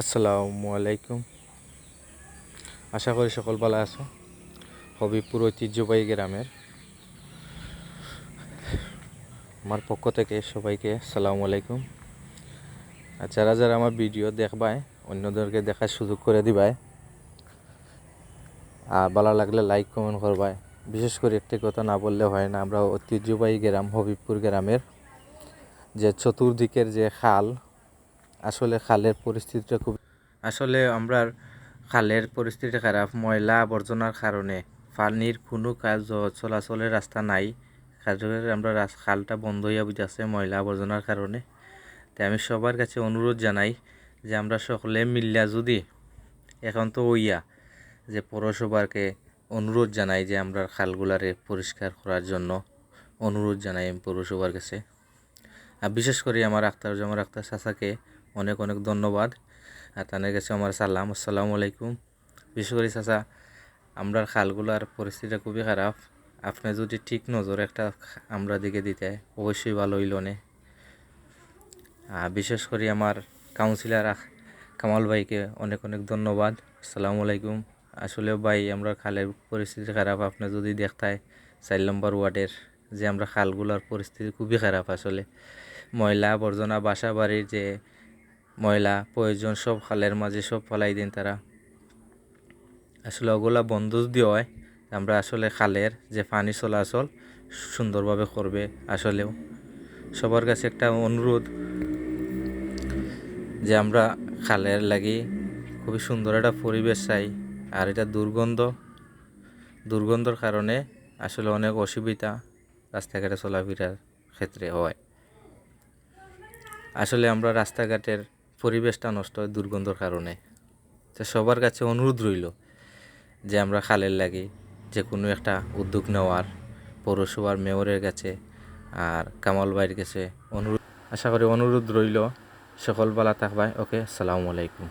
আসসালামু আলাইকুম। আশা করি সকল ভালো আছো। হবিপুর ঐতিহ্যবাহী গ্রামের। আমার পক্ষ থেকে সবাইকে আসসালামু আলাইকুম। আর যারা যারা আমার ভিডিও দেখবায়, অন্যদেরকে দেখার সুযোগ করে দিবায়, আর ভালো লাগলে লাইক কমেন্ট করবায়। বিশেষ করে একটি কথা না বললে হয় না, আমরা ঐতিহ্যবাহী গ্রাম, হবিবপুর গ্রামের যে চতুর্দিকের যে খাল আসলে খালের পরিস্থিতিটা খুব আসলে আমরা খালের পরিস্থিতি খারাপ, ময়লা আবর্জনার কারণে। পানির কোনো কাজ চলাচলের রাস্তা নাই। কাজের আমরা খালটা বন্ধ হইয়া বুঝাচ্ছে ময়লা আবর্জনার কারণে। তাই আমি সবার কাছে অনুরোধ জানাই যে আমরা সকলে মিল্লা যদি এখন তো ওইয়া যে পৌরসভাকে অনুরোধ জানাই যে আমরা খালগুলারে পরিষ্কার করার জন্য, অনুরোধ জানাই আমি পৌরসভার কাছে। আর বিশেষ করে আমার আক্তার জামার আক্তার চাচাকে অনেক অনেক ধন্যবাদ। আর তাদের কাছে আমার সালাম। আসসালামু আলাইকুম। বিশেষ করে চাচা আমরা খালগুলার পরিস্থিতি খুবই খারাপ। আপনি যদি ঠিক নজর একটা আমরা দিকে দিতে, অবশ্যই ভালো হইল নে। বিশেষ করে আমার কাউন্সিলার কামাল ভাইকে অনেক অনেক ধন্যবাদ। আসসালামু আলাইকুম। আসলে ভাই, আমরা খালের পরিস্থিতি খারাপ। আপনি যদি দেখতায় চার নম্বর ওয়ার্ডের যে আমরা খালগুলোর পরিস্থিতি খুবই খারাপ আসলে। ময়লা আবর্জনা, বাসা বাড়ির যে ময়লা, প্রয়োজন সব খালের মাঝে সব ফেলাই দিন তারা। আসলে ওগুলা বন্ধ যদি হয়, আমরা আসলে খালের যে পানি চলাচল সুন্দরভাবে করবে আসলেও। সবার কাছে একটা অনুরোধ যে আমরা খালের লাগি খুবই সুন্দর একটা পরিবেশ চাই, আর এটা দুর্গন্ধ, দুর্গন্ধর কারণে আসলে অনেক অসুবিধা রাস্তাঘাটে চলাফেরার ক্ষেত্রে হয়। আসলে আমরা রাস্তাঘাটের পরিবেশটা নষ্ট হয় দুর্গন্ধর কারণে। তো সবার কাছে অনুরোধ রইল যে আমরা খালের লাগি যে কোনো একটা উদ্যোগ নেওয়ার, পৌরসভার মেয়রের কাছে আর কামাল ভাইয়ের কাছে অনুরোধ। আশা করি অনুরোধ রইল। সকল বেলা থাকবাই ওকে সালামু আলাইকুম।